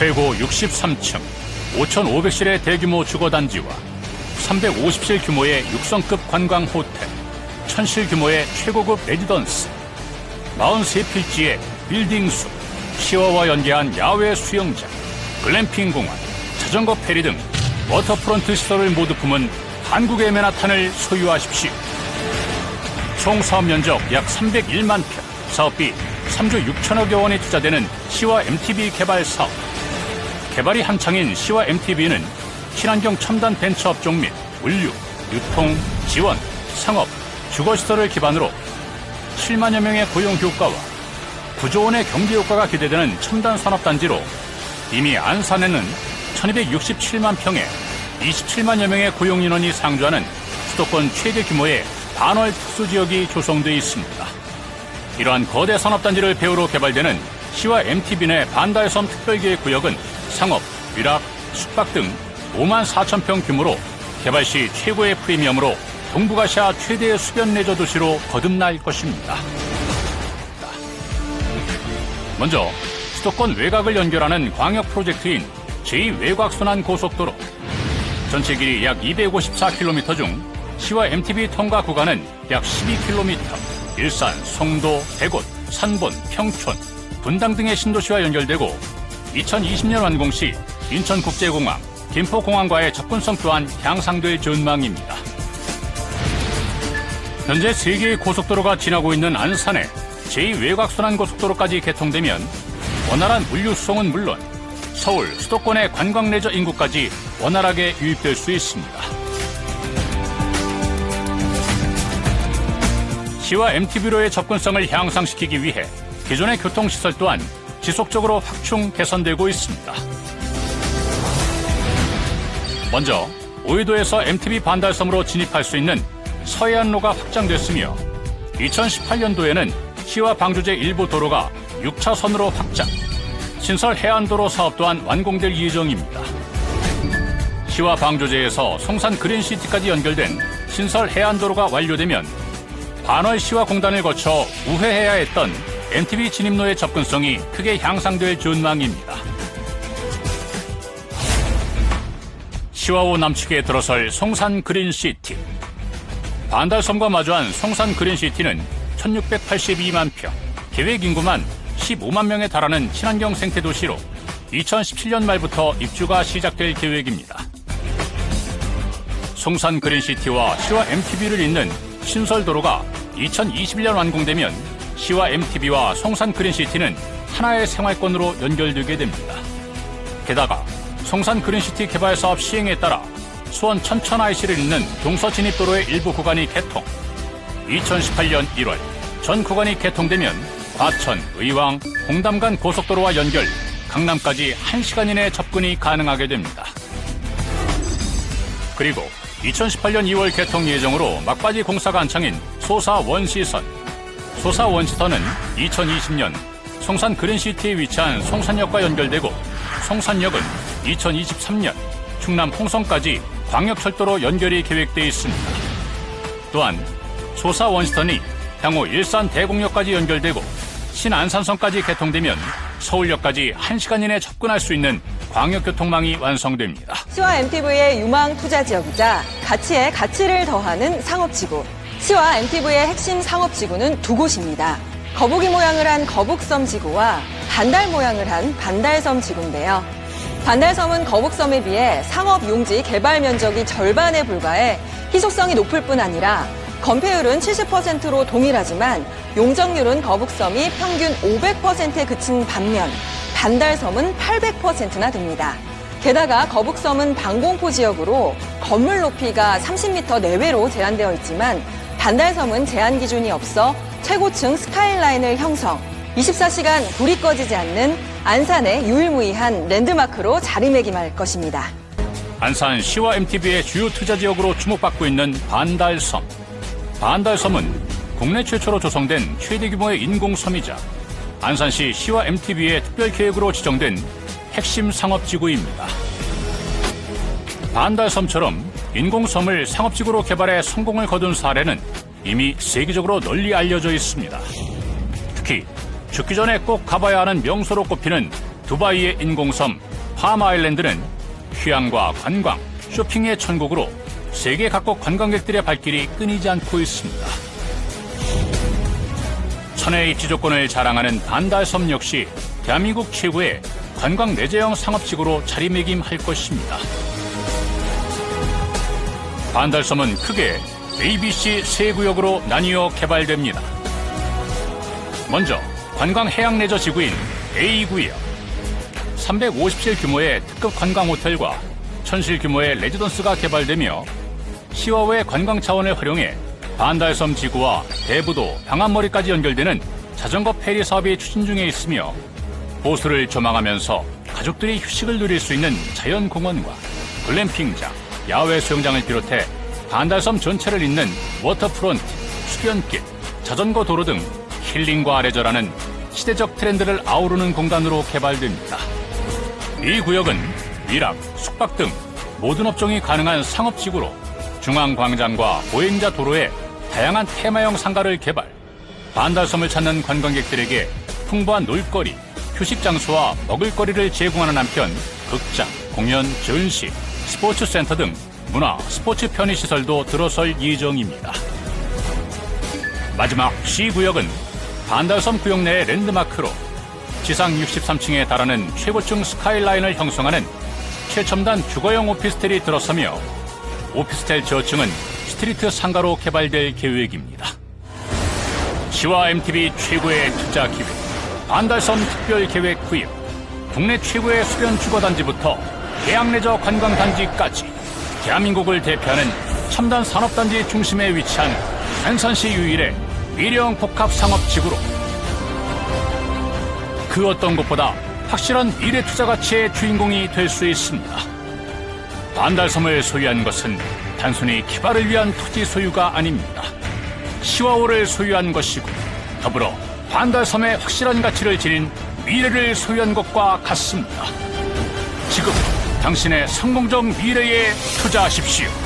최고 63층 5,500실의 대규모 주거단지와 350실 규모의 육성급 관광 호텔, 1,000실 규모의 최고급 레지던스, 43필지의 빌딩 숲, 시와와 연계한 야외 수영장, 글램핑 공원, 자전거 페리 등 워터프론트 시설을 모두 품은 한국의 맨하탄을 소유하십시오. 총 사업 면적 약 301만 평, 사업비 3조 6천억여 원이 투자되는 시와 MTB 개발 사업. 개발이 한창인 시와 MTB는 친환경 첨단 벤처 업종 및 물류, 유통, 지원, 상업, 주거시설을 기반으로 7만여 명의 고용 효과와 9조 원의 경제 효과가 기대되는 첨단 산업단지로 이미 안산에는 1267만 평에 27만여 명의 고용 인원이 상주하는 수도권 최대 규모의 반월 특수 지역이 조성돼 있습니다. 이러한 거대 산업단지를 배후로 개발되는 시와 MTB 내 반달섬 특별계획 구역은 상업, 위락, 숙박 등 5만 4천 평 규모로 개발 시 최고의 프리미엄으로 동북아시아 최대의 수변 레저 도시로 거듭날 것입니다. 먼저 수도권 외곽을 연결하는 광역 프로젝트인 제2외곽순환 고속도로 전체 길이 약 254km 중 시와 MTB 통과 구간은 약 12km 일산, 송도, 대곳, 산본, 평촌, 분당 등의 신도시와 연결되고 2020년 완공 시 인천국제공항, 김포공항과의 접근성 또한 향상될 전망입니다. 현재 세개의 고속도로가 지나고 있는 안산에 제2외곽순환고속도로까지 개통되면 원활한 물류 수송은 물론 서울, 수도권의 관광 레저 인구까지 원활하게 유입될 수 있습니다. 시와 MTB로의 접근성을 향상시키기 위해 기존의 교통시설 또한 지속적으로 확충 개선되고 있습니다. 먼저 오이도에서 MTB 반달섬으로 진입할 수 있는 서해안로가 확장됐으며 2018년도에는 시와 방조제 일부 도로가 6차선으로 확장, 신설 해안도로 사업 또한 완공될 예정입니다. 시와 방조제에서 송산 그린시티까지 연결된 신설 해안도로가 완료되면 반월 시와 공단을 거쳐 우회해야 했던 MTB 진입로의 접근성이 크게 향상될 전망입니다. 시와호 남측에 들어설 송산 그린시티. 반달섬과 마주한 송산 그린시티는 1682만 평, 계획 인구만 15만 명에 달하는 친환경 생태 도시로 2017년 말부터 입주가 시작될 계획입니다. 송산 그린시티와 시와 MTB를 잇는 신설도로가 2021년 완공되면 시와 MTB와 송산 그린시티는 하나의 생활권으로 연결되게 됩니다. 게다가 송산 그린시티 개발 사업 시행에 따라 수원 천천 IC를 잇는 동서 진입도로의 일부 구간이 개통. 2018년 1월 전 구간이 개통되면 과천, 의왕, 공담 간 고속도로와 연결, 강남까지 1시간 이내 접근이 가능하게 됩니다. 그리고 2018년 2월 개통 예정으로 막바지 공사가 한창인 소사 원시선. 소사 원시선은 2020년 송산 그린시티에 위치한 송산역과 연결되고 송산역은 2023년 충남 홍성까지 광역철도로 연결이 계획돼 있습니다. 또한 소사 원시선이 향후 일산 대곡역까지 연결되고 신안산선까지 개통되면 서울역까지 1시간 이내 접근할 수 있는 광역교통망이 완성됩니다. 시와 MTV의 유망 투자 지역이자 가치에 가치를 더하는 상업지구. 시와 MTV의 핵심 상업 지구는 두 곳입니다. 거북이 모양을 한 거북섬 지구와 반달 모양을 한 반달섬 지구인데요. 반달섬은 거북섬에 비해 상업 용지 개발 면적이 절반에 불과해 희소성이 높을 뿐 아니라 건폐율은 70%로 동일하지만 용적률은 거북섬이 평균 500%에 그친 반면 반달섬은 800%나 됩니다. 게다가 거북섬은 방공포 지역으로 건물 높이가 30m 내외로 제한되어 있지만 반달섬은 제한 기준이 없어 최고층 스카이라인을 형성, 24시간 불이 꺼지지 않는 안산의 유일무이한 랜드마크로 자리매김할 것입니다. 안산 시와 MTB의 주요 투자 지역으로 주목받고 있는 반달섬. 반달섬은 국내 최초로 조성된 최대 규모의 인공섬이자 안산시 시와 MTB의 특별 계획으로 지정된 핵심 상업지구입니다. 반달섬처럼 인공섬을 상업지구로 개발해 성공을 거둔 사례는 이미 세계적으로 널리 알려져 있습니다. 특히 죽기 전에 꼭 가봐야 하는 명소로 꼽히는 두바이의 인공섬 파마아일랜드는 휴양과 관광, 쇼핑의 천국으로 세계 각국 관광객들의 발길이 끊이지 않고 있습니다. 천혜의 입지 조건을 자랑하는 반달섬 역시 대한민국 최고의 관광 내재형 상업지구로 자리매김할 것입니다. 반달섬은 크게 ABC 세 구역으로 나뉘어 개발됩니다. 먼저 관광 해양 레저 지구인 A구역. 350실 규모의 특급 관광 호텔과 1000실 규모의 레지던스가 개발되며 시와의 관광 차원을 활용해 반달섬 지구와 대부도 방안머리까지 연결되는 자전거 페리 사업이 추진 중에 있으며 호수를 조망하면서 가족들이 휴식을 누릴 수 있는 자연공원과 글램핑장, 야외 수영장을 비롯해 반달섬 전체를 잇는 워터프론트, 수변길, 자전거 도로 등 힐링과 레저라는 시대적 트렌드를 아우르는 공간으로 개발됩니다. 이 구역은 미락, 숙박 등 모든 업종이 가능한 상업지구로 중앙광장과 보행자 도로에 다양한 테마형 상가를 개발, 반달섬을 찾는 관광객들에게 풍부한 놀거리, 휴식 장소와 먹을거리를 제공하는 한편 극장, 공연, 전시, 스포츠 센터 등 문화, 스포츠 편의 시설도 들어설 예정입니다. 마지막 C구역은 반달섬 구역 내 랜드마크로 지상 63층에 달하는 최고층 스카이라인을 형성하는 최첨단 주거용 오피스텔이 들어서며 오피스텔 저층은 스트리트 상가로 개발될 계획입니다. 시와 MTV 최고의 투자 기획, 반달섬 특별 계획 구역, 국내 최고의 수변 주거단지부터 해양레저 관광단지까지 대한민국을 대표하는 첨단 산업단지 중심에 위치한 안산시 유일의 미령 복합 상업지구로 그 어떤 곳보다 확실한 미래 투자 가치의 주인공이 될 수 있습니다. 반달섬을 소유한 것은 단순히 개발을 위한 토지 소유가 아닙니다. 시와호를 소유한 것이고 더불어 반달섬의 확실한 가치를 지닌 미래를 소유한 것과 같습니다. 지금 당신의 성공적 미래에 투자하십시오.